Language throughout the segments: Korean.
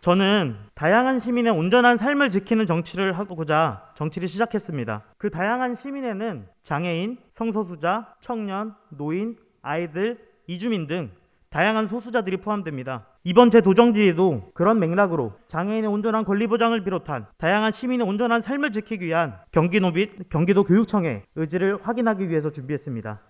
저는 다양한 시민의 온전한 삶을 지키는 정치를 하고자 정치를 시작했습니다. 그 다양한 시민에는 장애인, 성소수자, 청년, 노인, 아이들, 이주민 등 다양한 소수자들이 포함됩니다. 이번 제 도정지에도 그런 맥락으로 장애인의 온전한 권리 보장을 비롯한 다양한 시민의 온전한 삶을 지키기 위한 경기도 및 경기도 교육청의 의지를 확인하기 위해서 준비했습니다.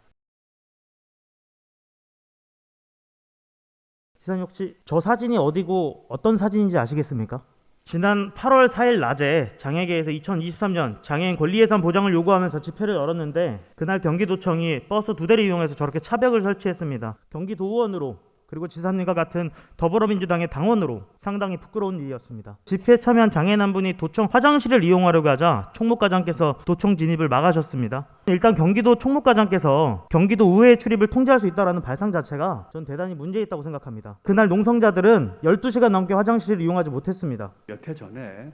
지사님 혹시 저 사진이 어디고 어떤 사진인지 아시겠습니까? 지난 8월 4일 낮에 장애계에서 2023년 장애인 권리 예산 보장을 요구하면서 집회를 열었는데 그날 경기도청이 버스 두 대를 이용해서 저렇게 차벽을 설치했습니다. 경기도의원으로 그리고 지사님과 같은 더불어민주당의 당원으로 상당히 부끄러운 일이었습니다. 집회에 참여한 장애인 한 분이 도청 화장실을 이용하려고 하자 총무과장께서 도청 진입을 막으셨습니다. 일단 경기도 총무과장께서 경기도 의회 출입을 통제할 수 있다라는 발상 자체가 전 대단히 문제 있다고 생각합니다. 그날 농성자들은 12시간 넘게 화장실을 이용하지 못했습니다. 몇 해 전에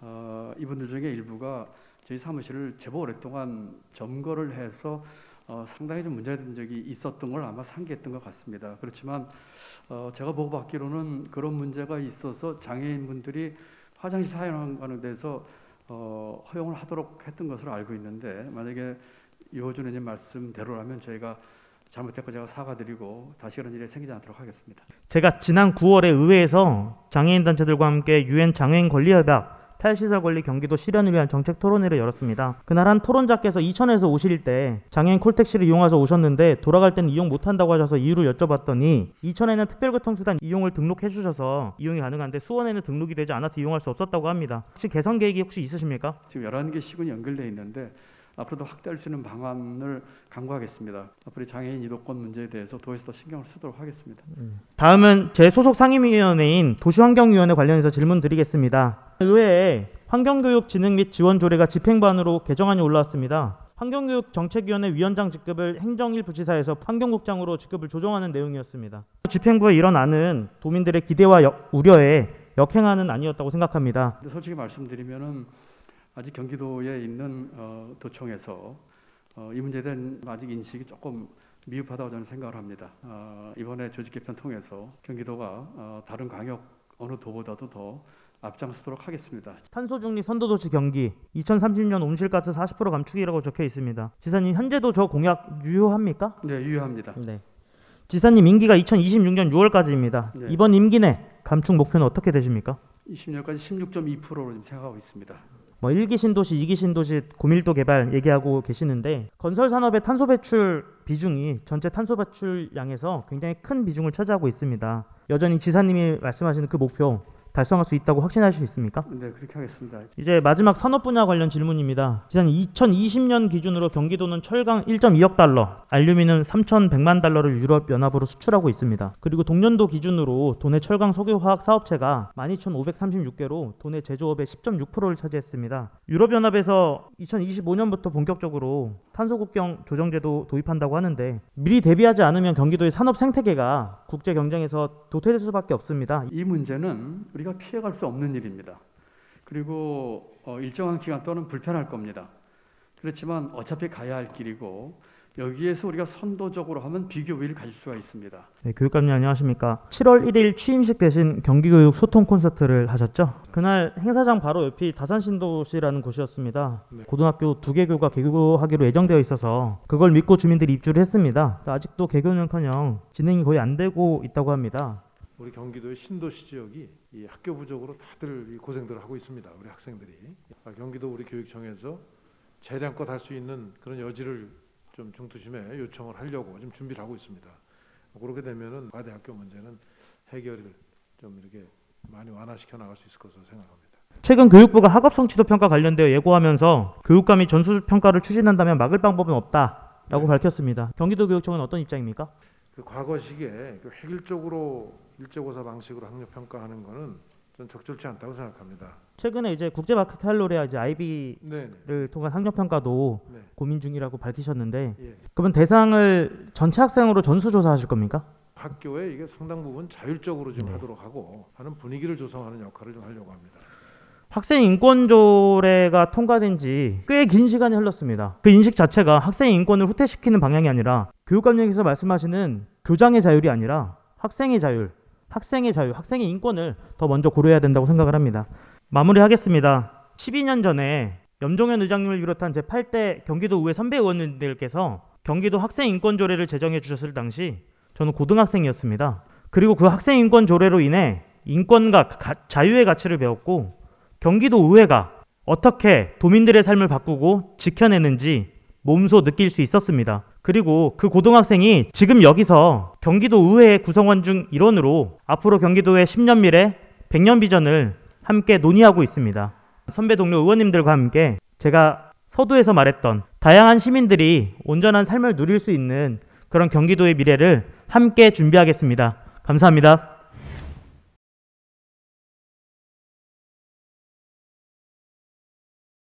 어, 이분들 중에 일부가 저희 사무실을 제법 오랫동안 점거를 해서 어, 상당히 좀 문제된 적이 있었던 걸 아마 상기했던 것 같습니다. 그렇지만 어, 제가 보고받기로는 그런 문제가 있어서 장애인분들이 화장실 사용하는 데서 어, 허용을 하도록 했던 것으로 알고 있는데 만약에 의원님 말씀대로라면 저희가 잘못했고 제가 사과드리고 다시 그런 일이 생기지 않도록 하겠습니다. 제가 지난 9월에 의회에서 장애인 단체들과 함께 유엔 장애인 권리 협약 탈시설 권리 경기도 실현을 위한 정책 토론회를 열었습니다. 그날 한 토론자께서 이천에서 오실 때 장애인 콜택시를 이용해서 오셨는데 돌아갈 때는 이용 못한다고 하셔서 이유를 여쭤봤더니 이천에는 특별교통수단 이용을 등록해 주셔서 이용이 가능한데 수원에는 등록이 되지 않아서 이용할 수 없었다고 합니다. 혹시 개선 계획이 혹시 있으십니까? 지금 11개 시군이 연결되어 있는데 앞으로도 확대할 수 있는 방안을 강구하겠습니다. 앞으로 장애인 이동권 문제에 대해서 도에서 더 신경을 쓰도록 하겠습니다. 다음은 제 소속 상임위원회인 도시환경위원회 관련해서 질문 드리겠습니다. 의회에 환경교육진흥 및 지원 조례가 집행반으로 개정안이 올라왔습니다. 환경교육정책위원회 위원장 직급을 행정일 부 지사에서 환경국장으로 직급을 조정하는 내용이었습니다. 집행부의 이런 안은 도민들의 기대와 역- 우려에 역행하는 아니었다고 생각합니다. 솔직히 말씀드리면은 아직 경기도에 있는 어, 도청에서 어, 이 문제에 대한 아직 인식이 조금 미흡하다고 저는 생각을 합니다. 어, 이번에 조직 개편 통해서 경기도가 어, 다른 광역 어느 도보다도 더 앞장서도록 하겠습니다. 탄소 중립 선도 도시 경기 2030년 온실가스 40% 감축이라고 적혀 있습니다. 지사님 현재도 저 공약 유효합니까? 네, 유효합니다. 네. 지사님 임기가 2026년 6월까지입니다. 네. 이번 임기 내 감축 목표는 어떻게 되십니까? 20년까지 16.2%로 지금 생각하고 있습니다. 뭐 1기 신도시, 2기 신도시 고밀도 개발 얘기하고 계시는데 건설 산업의 탄소 배출 비중이 전체 탄소 배출량에서 굉장히 큰 비중을 차지하고 있습니다. 여전히 지사님이 말씀하시는 그 목표 달성할 수 있다고 확신하실 수 있습니까? 네, 그렇게 하겠습니다. 이제 마지막 산업 분야 관련 질문입니다. 지난 2020년 기준으로 경기도는 철강 1.2억 달러, 알루미늄 3,100만 달러를 유럽 연합으로 수출하고 있습니다. 그리고 동년도 기준으로 도내 철강 석유화학 사업체가 12,536개로 도내 제조업의 10.6%를 차지했습니다. 유럽 연합에서 2025년부터 본격적으로 탄소 국경 조정제도 도입한다고 하는데 미리 대비하지 않으면 경기도의 산업 생태계가 국제 경쟁에서 도태될 수밖에 없습니다. 이 문제는 우리 가 피해갈 수 없는 일입니다. 그리고 어, 일정한 기간 동안 불편할 겁니다. 그렇지만 어차피 가야 할 길이고 여기에서 우리가 선도적으로 하면 비교 우위를 가질 수가 있습니다. 네, 교육감님 안녕하십니까. 7월 1일 취임식 대신 경기교육 소통 콘서트를 하셨죠? 그날 행사장 바로 옆이 다산신도시라는 곳이었습니다. 네. 고등학교 두 개 교가 개교하기로 예정되어 있어서 그걸 믿고 주민들이 입주를 했습니다. 아직도 개교는커녕 진행이 거의 안 되고 있다고 합니다. 우리 경기도의 신도시 지역이 이 학교 부족으로 다들 이 고생들을 하고 있습니다. 우리 학생들이 아, 경기도 우리 교육청에서 재량껏 할 수 있는 그런 여지를 좀 중투심에 요청을 하려고 지금 준비를 하고 있습니다. 그렇게 되면은 과대학교 문제는 해결을 좀 이렇게 많이 완화시켜 나갈 수 있을 것으로 생각합니다. 최근 교육부가 학업 성취도 평가 관련되어 예고하면서 교육감이 전수 평가를 추진한다면 막을 방법은 없다라고 네. 밝혔습니다. 경기도 교육청은 어떤 입장입니까? 그 과거식에 그 획일적으로 일제고사 방식으로 학력 평가하는 거는 전 적절치 않다고 생각합니다. 최근에 이제 국제 바칼로레아 이제 아이비를 네, 네, 통한 학력 평가도 네. 고민 중이라고 밝히셨는데 예. 그러면 대상을 전체 학생으로 전수 조사하실 겁니까? 학교에 이게 상당 부분 자율적으로 좀 네. 하도록 하고 하는 분위기를 조성하는 역할을 좀 하려고 합니다. 학생 인권 조례가 통과된 지 꽤 긴 시간이 흘렀습니다. 그 인식 자체가 학생 인권을 후퇴시키는 방향이 아니라 교육감님께서 말씀하시는 교장의 자율이 아니라 학생의 자율, 학생의 자유, 학생의 인권을 더 먼저 고려해야 된다고 생각을 합니다. 마무리하겠습니다. 12년 전에 염종현 의장님을 비롯한 제8대 경기도 의회 선배 의원님들께서 경기도 학생 인권 조례를 제정해 주셨을 당시 저는 고등학생이었습니다. 그리고 그 학생 인권 조례로 인해 인권과 가- 자유의 가치를 배웠고 경기도 의회가 어떻게 도민들의 삶을 바꾸고 지켜내는지 몸소 느낄 수 있었습니다. 그리고 그 고등학생이 지금 여기서 경기도 의회 구성원 중 일원으로 앞으로 경기도의 10년 미래, 100년 비전을 함께 논의하고 있습니다. 선배 동료 의원님들과 함께 제가 서두에서 말했던 다양한 시민들이 온전한 삶을 누릴 수 있는 그런 경기도의 미래를 함께 준비하겠습니다. 감사합니다.